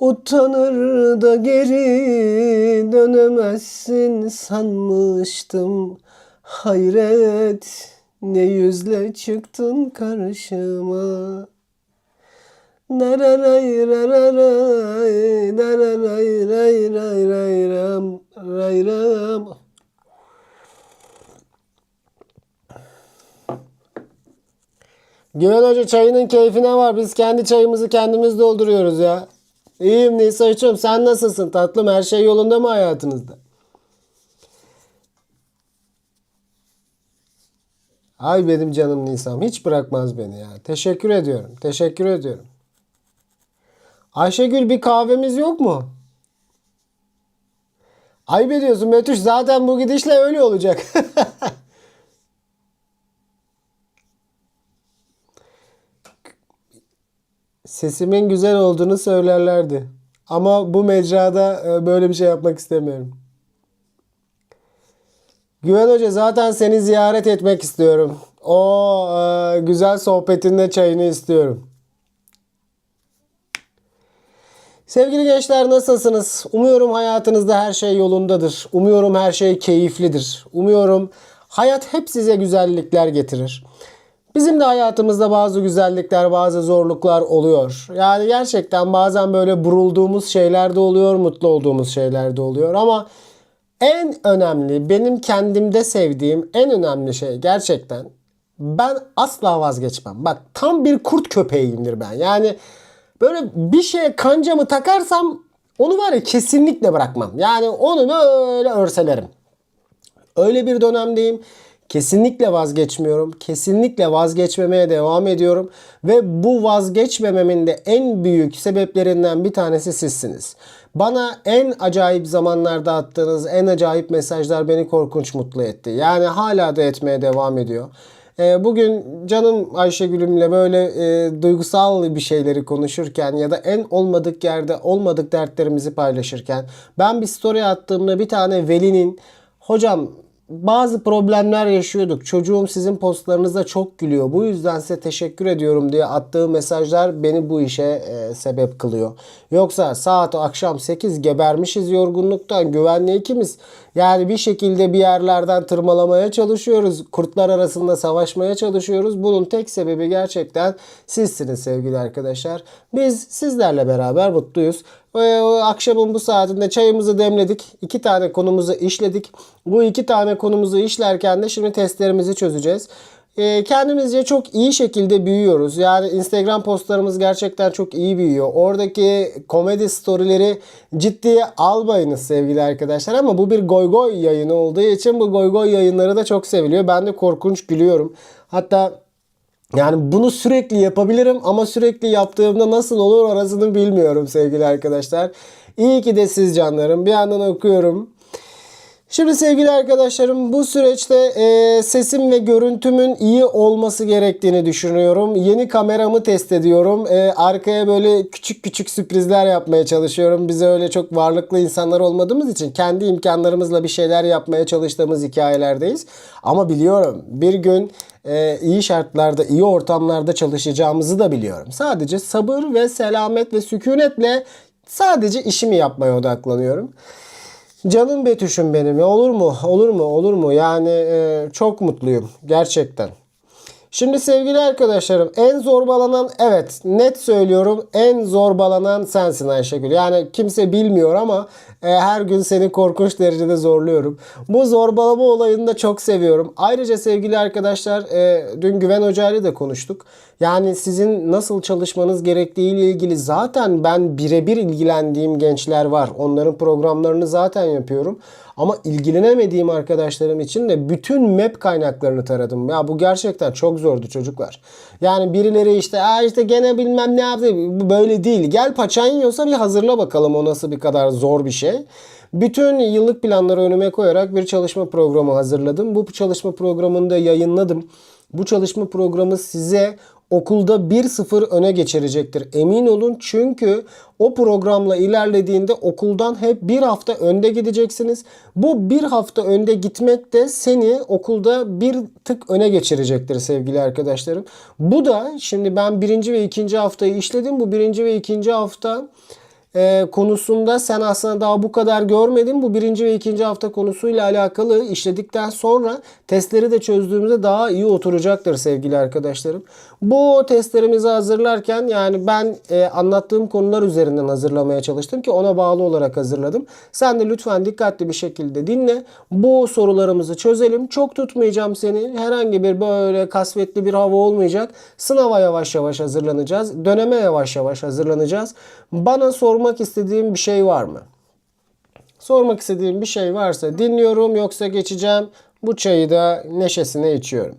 Utanır da geri dönemezsin sanmıştım. Hayret ne yüzle çıktın karşıma. Nararay rararay, nararay ray ray ray ram, ray ram. Güven Hoca çayının keyfine var. Biz kendi çayımızı kendimiz dolduruyoruz ya. İyiyim Nisa'cığım. Sen nasılsın tatlım? Her şey yolunda mı hayatınızda? Ay benim canım Nisa'm. Hiç bırakmaz beni ya. Teşekkür ediyorum. Teşekkür ediyorum. Ayşegül bir kahvemiz yok mu? Ayıp ediyorsun Betüş. Zaten bu gidişle öyle olacak. Sesimin güzel olduğunu söylerlerdi. Ama bu mecrada e, böyle bir şey yapmak istemiyorum. Güven Hoca zaten seni ziyaret etmek istiyorum. O e, güzel sohbetinde çayını istiyorum. Sevgili gençler nasılsınız? Umuyorum hayatınızda her şey yolundadır. Umuyorum her şey keyiflidir. Umuyorum hayat hep size güzellikler getirir. Bizim de hayatımızda bazı güzellikler, bazı zorluklar oluyor. Yani gerçekten bazen böyle burulduğumuz şeyler de oluyor, mutlu olduğumuz şeyler de oluyor. Ama en önemli, benim kendimde sevdiğim en önemli şey gerçekten ben asla vazgeçmem. Bak tam bir kurt köpeğiyimdir ben. Yani böyle bir şeye kancamı takarsam onu var ya kesinlikle bırakmam. Yani onu böyle örselerim. Öyle bir dönemdeyim. Kesinlikle vazgeçmiyorum. Kesinlikle vazgeçmemeye devam ediyorum. Ve bu vazgeçmememin de en büyük sebeplerinden bir tanesi sizsiniz. Bana en acayip zamanlarda attığınız en acayip mesajlar beni korkunç mutlu etti. Yani hala da etmeye devam ediyor. Ee, Bugün canım Ayşegül'ümle böyle e, duygusal bir şeyleri konuşurken ya da en olmadık yerde olmadık dertlerimizi paylaşırken ben bir story attığımda bir tane velinin hocam bazı problemler yaşıyorduk. Çocuğum sizin postlarınıza çok gülüyor. Bu yüzden size teşekkür ediyorum diye attığı mesajlar beni bu işe e, sebep kılıyor. Yoksa saat akşam 8 gebermişiz yorgunluktan. Güvenli ikimiz. Yani bir şekilde bir yerlerden tırmalamaya çalışıyoruz. Kurtlar arasında savaşmaya çalışıyoruz. Bunun tek sebebi gerçekten sizsiniz sevgili arkadaşlar. Biz sizlerle beraber mutluyuz. O akşamın bu saatinde çayımızı demledik. İki tane konumuzu işledik. Bu iki tane konumuzu işlerken de şimdi testlerimizi çözeceğiz. Ee, kendimizce çok iyi şekilde büyüyoruz. Yani Instagram postlarımız gerçekten çok iyi büyüyor. Oradaki komedi storyleri ciddiye almayınız sevgili arkadaşlar. Ama bu bir goy goy yayını olduğu için bu goy goy yayınları da çok seviliyor. Ben de korkunç gülüyorum. Hatta yani bunu sürekli yapabilirim ama sürekli yaptığımda nasıl olur orasını bilmiyorum sevgili arkadaşlar. İyi ki de siz canlarım. Bir yandan okuyorum. Şimdi sevgili arkadaşlarım bu süreçte e, sesim ve görüntümün iyi olması gerektiğini düşünüyorum. Yeni kameramı test ediyorum. E, arkaya böyle küçük küçük sürprizler yapmaya çalışıyorum. Biz öyle çok varlıklı insanlar olmadığımız için kendi imkanlarımızla bir şeyler yapmaya çalıştığımız hikayelerdeyiz. Ama biliyorum bir gün e, iyi şartlarda, iyi ortamlarda çalışacağımızı da biliyorum. Sadece sabır ve selamet ve sükunetle sadece işimi yapmaya odaklanıyorum. Canım Betüş'üm benim. Olur mu? Olur mu? Olur mu? Yani e, çok mutluyum. Gerçekten. Şimdi sevgili arkadaşlarım en zorbalanan evet net söylüyorum en zorbalanan sensin Ayşegül. Yani kimse bilmiyor ama e, her gün seni korkunç derecede zorluyorum. Bu zorbalama olayını da çok seviyorum. Ayrıca sevgili arkadaşlar e, dün Güven Hoca ile de konuştuk. Yani sizin nasıl çalışmanız gerektiği ile ilgili zaten ben birebir ilgilendiğim gençler var. Onların programlarını zaten yapıyorum. Ama ilgilenemediğim arkadaşlarım için de bütün map kaynaklarını taradım. Ya bu gerçekten çok zordu çocuklar. Yani birileri işte Aa işte gene bilmem ne yaptı. Bu böyle değil. Gel paçan yiyorsa bir hazırla bakalım o nasıl bir kadar zor bir şey. Bütün yıllık planları önüme koyarak bir çalışma programı hazırladım. Bu çalışma programını da yayınladım. Bu çalışma programı size okulda 1-0 öne geçirecektir. Emin olun çünkü o programla ilerlediğinde okuldan hep bir hafta önde gideceksiniz. Bu bir hafta önde gitmek de seni okulda bir tık öne geçirecektir sevgili arkadaşlarım. Bu da şimdi ben birinci ve ikinci haftayı işledim. Bu birinci ve ikinci hafta e, konusunda sen aslında daha bu kadar görmedin. Bu birinci ve ikinci hafta konusuyla alakalı işledikten sonra testleri de çözdüğümüzde daha iyi oturacaktır sevgili arkadaşlarım. Bu testlerimizi hazırlarken yani ben e, anlattığım konular üzerinden hazırlamaya çalıştım ki ona bağlı olarak hazırladım. Sen de lütfen dikkatli bir şekilde dinle. Bu sorularımızı çözelim. Çok tutmayacağım seni. Herhangi bir böyle kasvetli bir hava olmayacak. Sınava yavaş yavaş hazırlanacağız. Döneme yavaş yavaş hazırlanacağız. Bana sormak istediğin bir şey var mı? Sormak istediğim bir şey varsa dinliyorum yoksa geçeceğim. Bu çayı da neşesine içiyorum.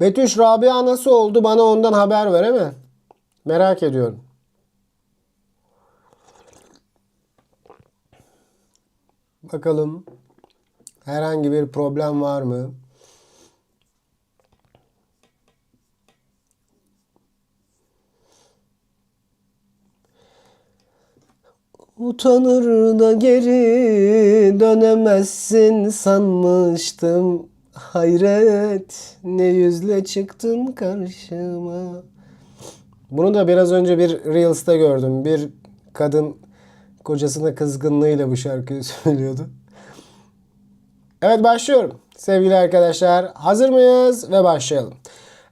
Betüş Rabia nasıl oldu? Bana ondan haber ver mi? Merak ediyorum. Bakalım herhangi bir problem var mı? Utanır da geri dönemezsin sanmıştım. Hayret ne yüzle çıktın karşıma. Bunu da biraz önce bir Reels'ta gördüm. Bir kadın kocasına kızgınlığıyla bu şarkıyı söylüyordu. Evet başlıyorum. Sevgili arkadaşlar hazır mıyız? Ve başlayalım.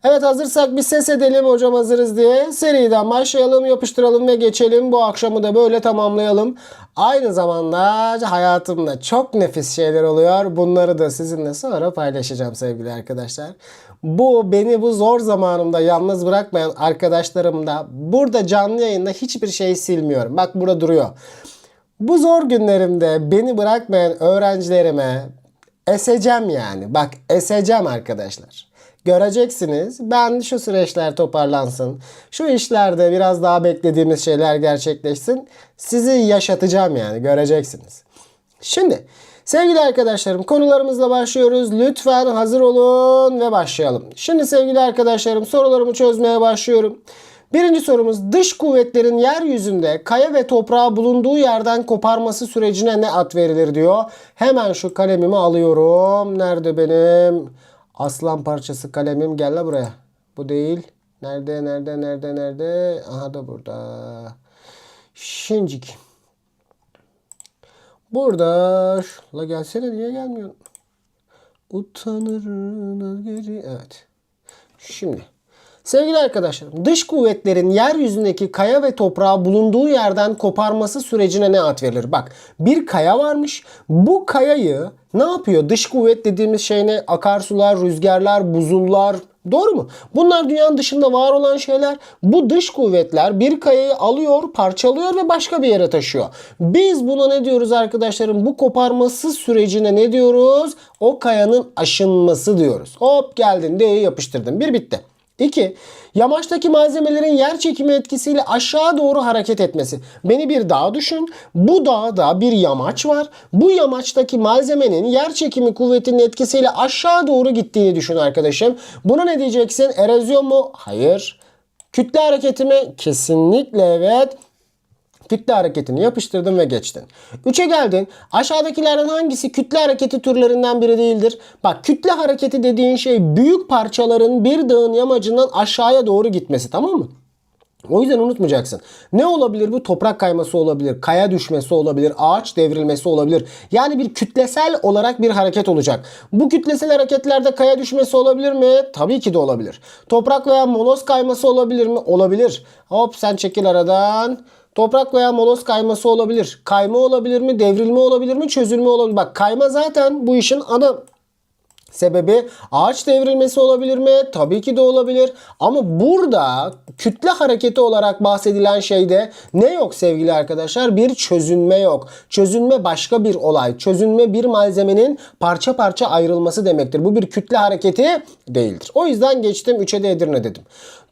Evet hazırsak bir ses edelim hocam hazırız diye. Seriden başlayalım, yapıştıralım ve geçelim. Bu akşamı da böyle tamamlayalım. Aynı zamanda hayatımda çok nefis şeyler oluyor. Bunları da sizinle sonra paylaşacağım sevgili arkadaşlar. Bu beni bu zor zamanımda yalnız bırakmayan arkadaşlarım da burada canlı yayında hiçbir şey silmiyorum. Bak burada duruyor. Bu zor günlerimde beni bırakmayan öğrencilerime eseceğim yani. Bak eseceğim arkadaşlar. Göreceksiniz. Ben şu süreçler toparlansın. Şu işlerde biraz daha beklediğimiz şeyler gerçekleşsin. Sizi yaşatacağım yani göreceksiniz. Şimdi sevgili arkadaşlarım konularımızla başlıyoruz. Lütfen hazır olun ve başlayalım. Şimdi sevgili arkadaşlarım sorularımı çözmeye başlıyorum. Birinci sorumuz dış kuvvetlerin yeryüzünde kaya ve toprağı bulunduğu yerden koparması sürecine ne ad verilir diyor. Hemen şu kalemimi alıyorum. Nerede benim aslan parçası kalemim? Gel la buraya. Bu değil. Nerede nerede nerede nerede? Aha da burada. Şincik. Burada. La gelsene niye gelmiyorsun? Utanır geri. Evet. Şimdi. Sevgili arkadaşlarım, dış kuvvetlerin yeryüzündeki kaya ve toprağı bulunduğu yerden koparması sürecine ne ad verilir? Bak, bir kaya varmış. Bu kayayı ne yapıyor? Dış kuvvet dediğimiz şey ne? Akarsular, rüzgarlar, buzullar, Doğru mu? Bunlar dünyanın dışında var olan şeyler. Bu dış kuvvetler bir kayayı alıyor, parçalıyor ve başka bir yere taşıyor. Biz buna ne diyoruz arkadaşlarım? Bu koparması sürecine ne diyoruz? O kayanın aşınması diyoruz. Hop geldin D'yi yapıştırdın. Bir bitti. 2. Yamaçtaki malzemelerin yer çekimi etkisiyle aşağı doğru hareket etmesi. Beni bir dağ düşün. Bu dağda bir yamaç var. Bu yamaçtaki malzemenin yer çekimi kuvvetinin etkisiyle aşağı doğru gittiğini düşün arkadaşım. Buna ne diyeceksin? Erozyon mu? Hayır. Kütle hareketi mi? Kesinlikle evet. Kütle hareketini yapıştırdın ve geçtin. 3'e geldin. Aşağıdakilerden hangisi kütle hareketi türlerinden biri değildir? Bak kütle hareketi dediğin şey büyük parçaların bir dağın yamacından aşağıya doğru gitmesi tamam mı? O yüzden unutmayacaksın. Ne olabilir bu? Toprak kayması olabilir, kaya düşmesi olabilir, ağaç devrilmesi olabilir. Yani bir kütlesel olarak bir hareket olacak. Bu kütlesel hareketlerde kaya düşmesi olabilir mi? Tabii ki de olabilir. Toprak veya moloz kayması olabilir mi? Olabilir. Hop sen çekil aradan. Toprak veya moloz kayması olabilir. Kayma olabilir mi? Devrilme olabilir mi? Çözülme olabilir. Bak kayma zaten bu işin ana Sebebi ağaç devrilmesi olabilir mi? Tabii ki de olabilir. Ama burada kütle hareketi olarak bahsedilen şeyde ne yok sevgili arkadaşlar? Bir çözünme yok. Çözünme başka bir olay. Çözünme bir malzemenin parça parça ayrılması demektir. Bu bir kütle hareketi değildir. O yüzden geçtim 3'e de Edirne dedim.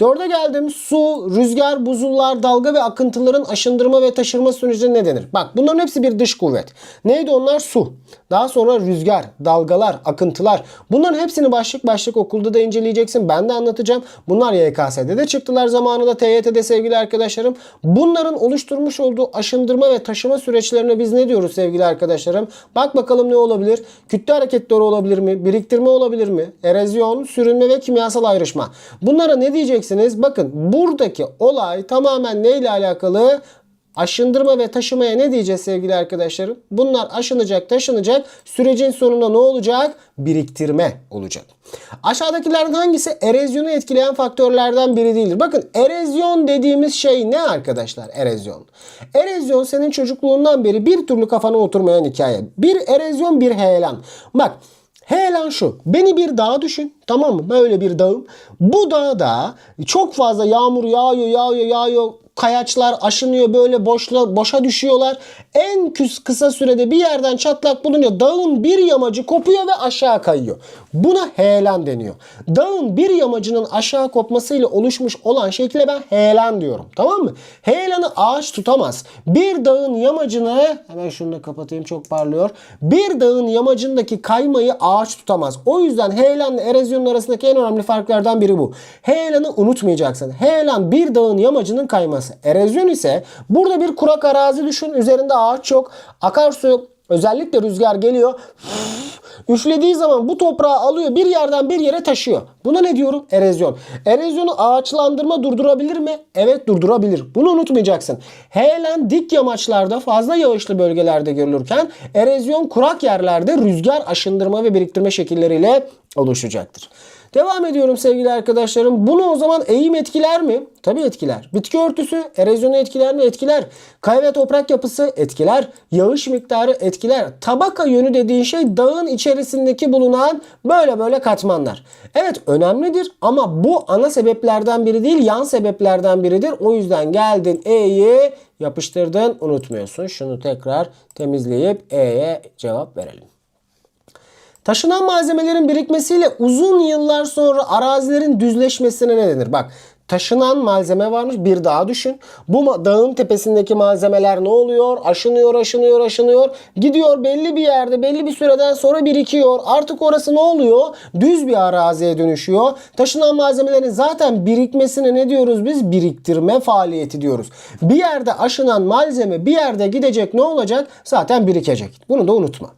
4'e geldim. Su, rüzgar, buzullar, dalga ve akıntıların aşındırma ve taşırma sürecine ne denir? Bak bunların hepsi bir dış kuvvet. Neydi onlar? Su. Daha sonra rüzgar, dalgalar, akıntılar. Bunların hepsini başlık başlık okulda da inceleyeceksin. Ben de anlatacağım. Bunlar YKS'de de çıktılar zamanında TYT'de sevgili arkadaşlarım. Bunların oluşturmuş olduğu aşındırma ve taşıma süreçlerine biz ne diyoruz sevgili arkadaşlarım? Bak bakalım ne olabilir? Kütle hareketleri olabilir mi? Biriktirme olabilir mi? Erozyon, sürünme ve kimyasal ayrışma. Bunlara ne diyeceksiniz? Bakın buradaki olay tamamen neyle alakalı? Aşındırma ve taşımaya ne diyeceğiz sevgili arkadaşlarım? Bunlar aşınacak, taşınacak. Sürecin sonunda ne olacak? Biriktirme olacak. Aşağıdakilerden hangisi erozyonu etkileyen faktörlerden biri değildir? Bakın erozyon dediğimiz şey ne arkadaşlar? Erozyon. Erozyon senin çocukluğundan beri bir türlü kafana oturmayan hikaye. Bir erozyon bir heyelan. Bak Heyelan şu. Beni bir dağa düşün. Tamam mı? Böyle bir dağım. Bu dağda çok fazla yağmur yağıyor, yağıyor, yağıyor. Kayaçlar aşınıyor böyle boşla, boşa düşüyorlar. En kısa sürede bir yerden çatlak bulunca dağın bir yamacı kopuyor ve aşağı kayıyor. Buna heyelan deniyor. Dağın bir yamacının aşağı kopmasıyla oluşmuş olan şekle ben heyelan diyorum. Tamam mı? Heyelanı ağaç tutamaz. Bir dağın yamacını hemen şunu da kapatayım çok parlıyor. Bir dağın yamacındaki kaymayı ağaç tutamaz. O yüzden heyelanla erozyonun arasındaki en önemli farklardan biri bu. Heyelanı unutmayacaksın. Heyelan bir dağın yamacının kayması. Erozyon ise burada bir kurak arazi düşün. Üzerinde ağaç yok. Akarsu özellikle rüzgar geliyor. Üflediği zaman bu toprağı alıyor bir yerden bir yere taşıyor. Buna ne diyorum? Erozyon. Erozyonu ağaçlandırma durdurabilir mi? Evet durdurabilir. Bunu unutmayacaksın. Heyelan dik yamaçlarda fazla yağışlı bölgelerde görülürken erozyon kurak yerlerde rüzgar aşındırma ve biriktirme şekilleriyle oluşacaktır. Devam ediyorum sevgili arkadaşlarım. Bunu o zaman eğim etkiler mi? Tabii etkiler. Bitki örtüsü erozyonu etkiler mi? Etkiler. Kaya ve toprak yapısı etkiler. Yağış miktarı etkiler. Tabaka yönü dediğin şey dağın içerisindeki bulunan böyle böyle katmanlar. Evet önemlidir ama bu ana sebeplerden biri değil yan sebeplerden biridir. O yüzden geldin E'yi yapıştırdın unutmuyorsun. Şunu tekrar temizleyip E'ye cevap verelim. Taşınan malzemelerin birikmesiyle uzun yıllar sonra arazilerin düzleşmesine ne denir? Bak taşınan malzeme varmış bir dağ düşün. Bu dağın tepesindeki malzemeler ne oluyor? Aşınıyor, aşınıyor, aşınıyor. Gidiyor belli bir yerde belli bir süreden sonra birikiyor. Artık orası ne oluyor? Düz bir araziye dönüşüyor. Taşınan malzemelerin zaten birikmesine ne diyoruz biz? Biriktirme faaliyeti diyoruz. Bir yerde aşınan malzeme bir yerde gidecek ne olacak? Zaten birikecek. Bunu da unutma.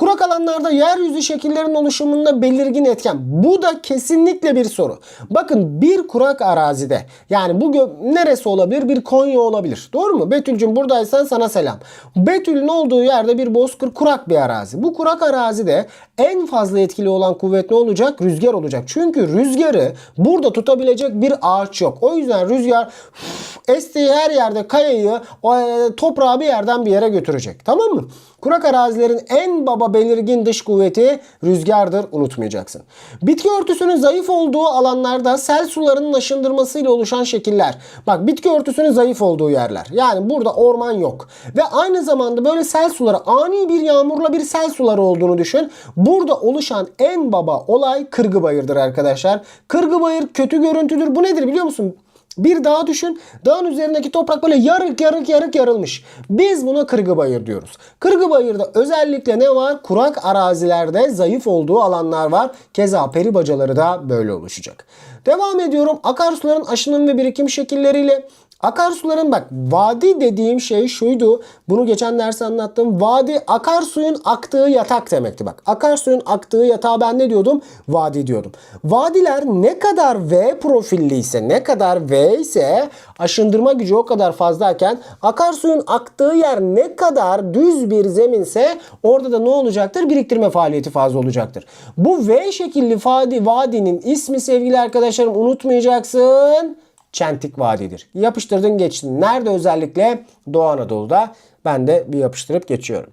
Kurak alanlarda yeryüzü şekillerinin oluşumunda belirgin etken. Bu da kesinlikle bir soru. Bakın bir kurak arazide yani bu neresi olabilir? Bir Konya olabilir. Doğru mu? Betül'cüm buradaysan sana selam. Betül'ün olduğu yerde bir bozkır kurak bir arazi. Bu kurak arazide en fazla etkili olan kuvvet ne olacak? Rüzgar olacak. Çünkü rüzgarı burada tutabilecek bir ağaç yok. O yüzden rüzgar estiği her yerde kayayı e, toprağı bir yerden bir yere götürecek. Tamam mı? Kurak arazilerin en baba belirgin dış kuvveti rüzgardır unutmayacaksın. Bitki örtüsünün zayıf olduğu alanlarda sel sularının aşındırmasıyla oluşan şekiller. Bak bitki örtüsünün zayıf olduğu yerler. Yani burada orman yok. Ve aynı zamanda böyle sel suları ani bir yağmurla bir sel suları olduğunu düşün. Burada oluşan en baba olay kırgı bayırdır arkadaşlar. Kırgı bayır kötü görüntüdür. Bu nedir biliyor musun? Bir dağ düşün. Dağın üzerindeki toprak böyle yarık yarık yarık yarılmış. Biz buna kırgı bayır diyoruz. Kırgı bayırda özellikle ne var? Kurak arazilerde zayıf olduğu alanlar var. Keza peri bacaları da böyle oluşacak. Devam ediyorum. Akarsuların aşınım ve birikim şekilleriyle Akarsuların bak vadi dediğim şey şuydu. Bunu geçen derste anlattım. Vadi akarsuyun aktığı yatak demekti bak. Akarsuyun aktığı yatağa ben ne diyordum? Vadi diyordum. Vadiler ne kadar V profilli ise ne kadar V ise aşındırma gücü o kadar fazlayken akarsuyun aktığı yer ne kadar düz bir zeminse orada da ne olacaktır? Biriktirme faaliyeti fazla olacaktır. Bu V şekilli vadi, vadinin ismi sevgili arkadaşlarım unutmayacaksın. Çentik Vadi'dir. Yapıştırdın geçtin. Nerede özellikle? Doğu Anadolu'da. Ben de bir yapıştırıp geçiyorum.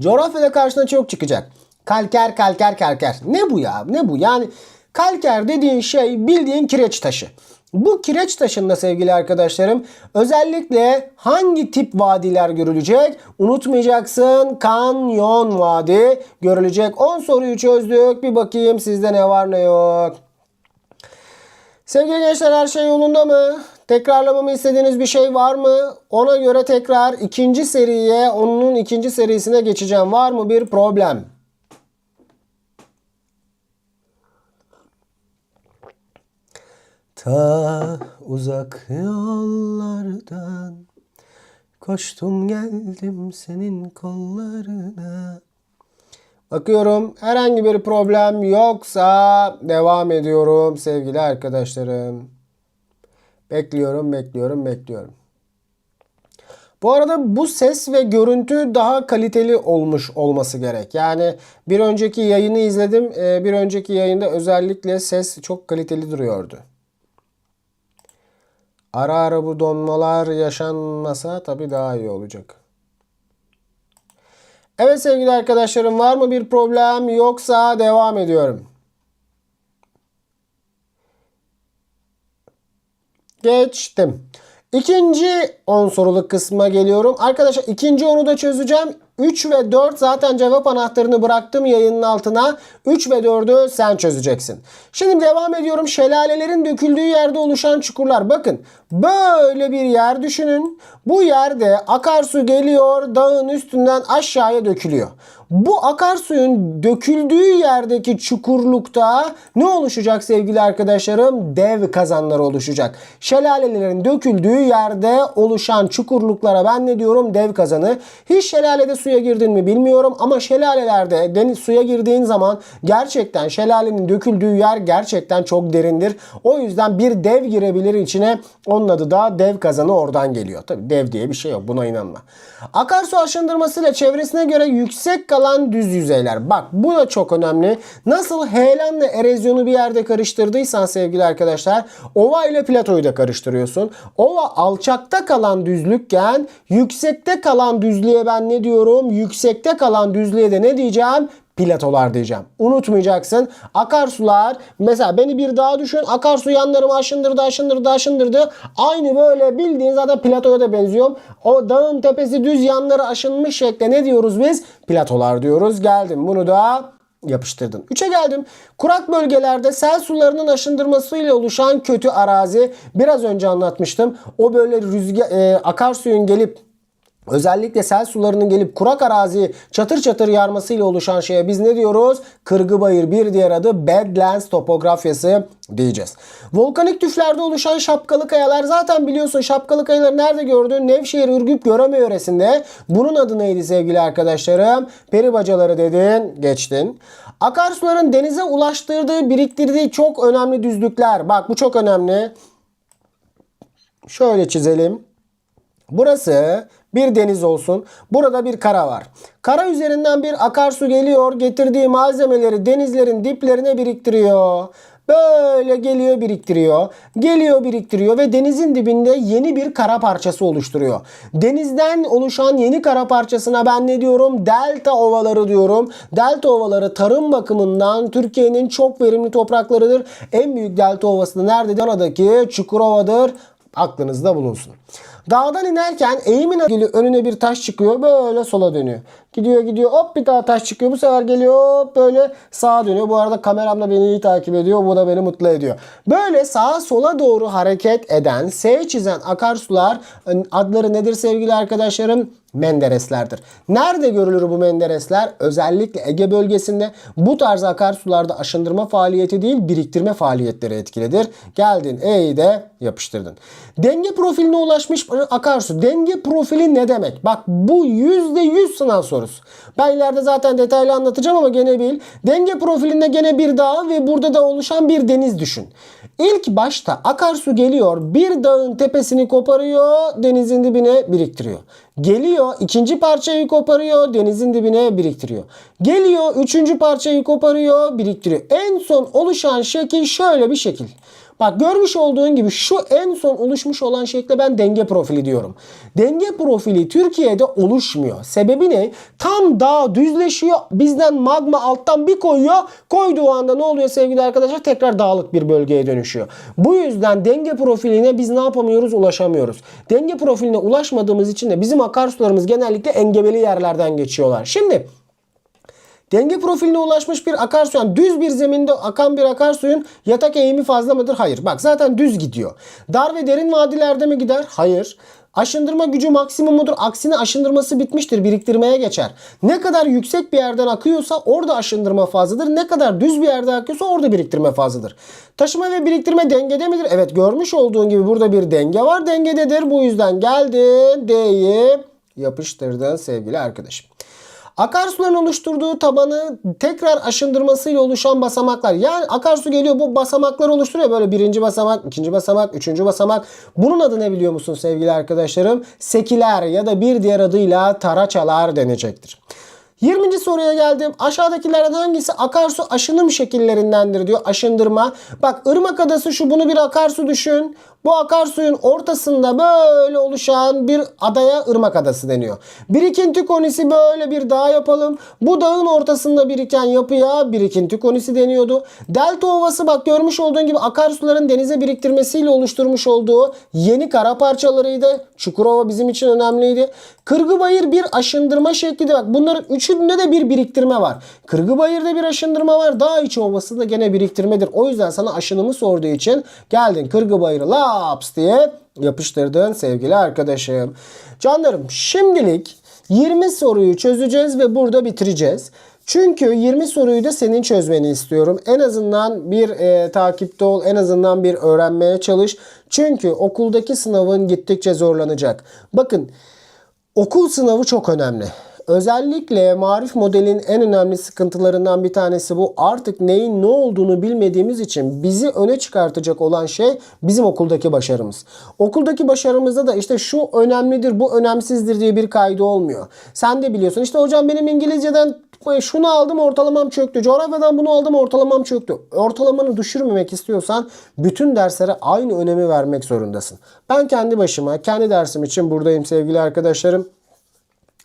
Coğrafyada karşına çok çıkacak. Kalker, kalker, kalker. Ne bu ya? Ne bu? Yani kalker dediğin şey bildiğin kireç taşı. Bu kireç taşında sevgili arkadaşlarım özellikle hangi tip vadiler görülecek? Unutmayacaksın kanyon vadi görülecek. 10 soruyu çözdük. Bir bakayım sizde ne var ne yok. Sevgili gençler her şey yolunda mı? Tekrarlamamı istediğiniz bir şey var mı? Ona göre tekrar ikinci seriye, onun ikinci serisine geçeceğim. Var mı bir problem? Ta uzak yollardan koştum geldim senin kollarına. Bakıyorum herhangi bir problem yoksa devam ediyorum sevgili arkadaşlarım. Bekliyorum, bekliyorum, bekliyorum. Bu arada bu ses ve görüntü daha kaliteli olmuş olması gerek. Yani bir önceki yayını izledim. Ee, Bir önceki yayında özellikle ses çok kaliteli duruyordu. Ara ara bu donmalar yaşanmasa tabii daha iyi olacak. Evet sevgili arkadaşlarım var mı bir problem yoksa devam ediyorum. Geçtim. İkinci 10 soruluk kısma geliyorum. Arkadaşlar ikinci onu da çözeceğim. 3 ve 4 zaten cevap anahtarını bıraktım yayının altına. 3 ve 4'ü sen çözeceksin. Şimdi devam ediyorum. Şelalelerin döküldüğü yerde oluşan çukurlar. Bakın böyle bir yer düşünün. Bu yerde akarsu geliyor dağın üstünden aşağıya dökülüyor. Bu akarsuyun döküldüğü yerdeki çukurlukta ne oluşacak sevgili arkadaşlarım? Dev kazanlar oluşacak. Şelalelerin döküldüğü yerde oluşan çukurluklara ben ne diyorum? Dev kazanı. Hiç şelalede suya girdin mi bilmiyorum ama şelalelerde deniz suya girdiğin zaman gerçekten şelalenin döküldüğü yer gerçekten çok derindir. O yüzden bir dev girebilir içine. Onun adı da dev kazanı oradan geliyor. Tabi dev diye bir şey yok buna inanma. Akarsu aşındırmasıyla çevresine göre yüksek kalan düz yüzeyler. Bak bu da çok önemli. Nasıl heyelanla erozyonu bir yerde karıştırdıysan sevgili arkadaşlar ova ile platoyu da karıştırıyorsun. Ova alçakta kalan düzlükken yüksekte kalan düzlüğe ben ne diyorum? Yüksekte kalan düzlüğe de ne diyeceğim? platolar diyeceğim. Unutmayacaksın. Akarsular mesela beni bir dağa düşün. Akarsu yanlarımı aşındırdı, aşındırdı, aşındırdı. Aynı böyle bildiğin zaten platoya da benziyorum. O dağın tepesi düz yanları aşınmış şekle ne diyoruz biz? Platolar diyoruz. Geldim. Bunu da yapıştırdın. 3'e geldim. Kurak bölgelerde sel sularının aşındırmasıyla oluşan kötü arazi. Biraz önce anlatmıştım. O böyle rüzgar e, akarsuyun gelip Özellikle sel sularının gelip kurak araziyi çatır çatır yarmasıyla oluşan şeye biz ne diyoruz? Kırgı bayır bir diğer adı Badlands topografyası diyeceğiz. Volkanik tüflerde oluşan şapkalı kayalar zaten biliyorsun şapkalı kayaları nerede gördün? Nevşehir Ürgüp Göreme yöresinde. Bunun adı neydi sevgili arkadaşlarım? Peri bacaları dedin, geçtin. Akarsuların denize ulaştırdığı, biriktirdiği çok önemli düzlükler. Bak bu çok önemli. Şöyle çizelim. Burası bir deniz olsun. Burada bir kara var. Kara üzerinden bir akarsu geliyor. Getirdiği malzemeleri denizlerin diplerine biriktiriyor. Böyle geliyor biriktiriyor. Geliyor biriktiriyor ve denizin dibinde yeni bir kara parçası oluşturuyor. Denizden oluşan yeni kara parçasına ben ne diyorum? Delta ovaları diyorum. Delta ovaları tarım bakımından Türkiye'nin çok verimli topraklarıdır. En büyük delta ovası da nerede? Dana'daki Çukurova'dır. Aklınızda bulunsun. Dağdan inerken eğimin ilgili önüne bir taş çıkıyor. Böyle sola dönüyor. Gidiyor gidiyor hop bir daha taş çıkıyor. Bu sefer geliyor hop böyle sağa dönüyor. Bu arada kameram da beni iyi takip ediyor. Bu da beni mutlu ediyor. Böyle sağa sola doğru hareket eden, S çizen akarsular adları nedir sevgili arkadaşlarım? Mendereslerdir. Nerede görülür bu menderesler? Özellikle Ege bölgesinde bu tarz akarsularda aşındırma faaliyeti değil biriktirme faaliyetleri etkilidir. Geldin E'yi de yapıştırdın. Denge profiline ulaşmış akarsu. Denge profili ne demek? Bak bu %100 sınav sorusu. Ben ileride zaten detaylı anlatacağım ama gene bil. Denge profilinde gene bir dağ ve burada da oluşan bir deniz düşün. İlk başta akarsu geliyor bir dağın tepesini koparıyor denizin dibine biriktiriyor. Geliyor ikinci parçayı koparıyor denizin dibine biriktiriyor. Geliyor üçüncü parçayı koparıyor biriktiriyor. En son oluşan şekil şöyle bir şekil. Bak görmüş olduğun gibi şu en son oluşmuş olan şekle ben denge profili diyorum. Denge profili Türkiye'de oluşmuyor. Sebebi ne? Tam dağ düzleşiyor. Bizden magma alttan bir koyuyor. Koyduğu anda ne oluyor sevgili arkadaşlar? Tekrar dağlık bir bölgeye dönüşüyor. Bu yüzden denge profiline biz ne yapamıyoruz? Ulaşamıyoruz. Denge profiline ulaşmadığımız için de bizim akarsularımız genellikle engebeli yerlerden geçiyorlar. Şimdi Denge profiline ulaşmış bir akarsu yani düz bir zeminde akan bir akarsuyun yatak eğimi fazla mıdır? Hayır. Bak zaten düz gidiyor. Dar ve derin vadilerde mi gider? Hayır. Aşındırma gücü maksimumudur. Aksine aşındırması bitmiştir. Biriktirmeye geçer. Ne kadar yüksek bir yerden akıyorsa orada aşındırma fazladır. Ne kadar düz bir yerden akıyorsa orada biriktirme fazladır. Taşıma ve biriktirme dengede midir? Evet görmüş olduğun gibi burada bir denge var. Dengededir. Bu yüzden geldin D'yi yapıştırdın sevgili arkadaşım. Akarsuların oluşturduğu tabanı tekrar aşındırmasıyla oluşan basamaklar. Yani akarsu geliyor bu basamaklar oluşturuyor. Böyle birinci basamak, ikinci basamak, üçüncü basamak. Bunun adı ne biliyor musun sevgili arkadaşlarım? Sekiler ya da bir diğer adıyla taraçalar denecektir. 20. soruya geldim. Aşağıdakilerden hangisi akarsu aşınım şekillerindendir diyor. Aşındırma. Bak ırmak adası şu bunu bir akarsu düşün. Bu akarsuyun ortasında böyle oluşan bir adaya ırmak adası deniyor. Birikinti konisi böyle bir dağ yapalım. Bu dağın ortasında biriken yapıya birikinti konisi deniyordu. Delta ovası bak görmüş olduğun gibi akarsuların denize biriktirmesiyle oluşturmuş olduğu yeni kara parçalarıydı. Çukurova bizim için önemliydi. Kırgıbayır bir aşındırma şeklidir. Bak bunların üçünde de bir biriktirme var. Kırgıbayır'da bir aşındırma var. Dağ içi ovası da gene biriktirmedir. O yüzden sana aşınımı sorduğu için geldin Kırgıbayır'ı laps diye yapıştırdın sevgili arkadaşım. Canlarım şimdilik 20 soruyu çözeceğiz ve burada bitireceğiz. Çünkü 20 soruyu da senin çözmeni istiyorum. En azından bir e, takipte ol, en azından bir öğrenmeye çalış. Çünkü okuldaki sınavın gittikçe zorlanacak. Bakın okul sınavı çok önemli. Özellikle marif modelin en önemli sıkıntılarından bir tanesi bu. Artık neyin ne olduğunu bilmediğimiz için bizi öne çıkartacak olan şey bizim okuldaki başarımız. Okuldaki başarımızda da işte şu önemlidir, bu önemsizdir diye bir kaydı olmuyor. Sen de biliyorsun. İşte hocam benim İngilizceden şunu aldım ortalamam çöktü. Coğrafyadan bunu aldım ortalamam çöktü. Ortalamanı düşürmemek istiyorsan bütün derslere aynı önemi vermek zorundasın. Ben kendi başıma, kendi dersim için buradayım sevgili arkadaşlarım.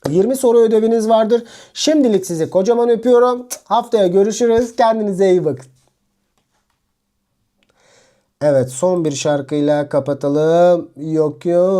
20 soru ödeviniz vardır. Şimdilik sizi kocaman öpüyorum. Haftaya görüşürüz. Kendinize iyi bakın. Evet son bir şarkıyla kapatalım. Yok yok.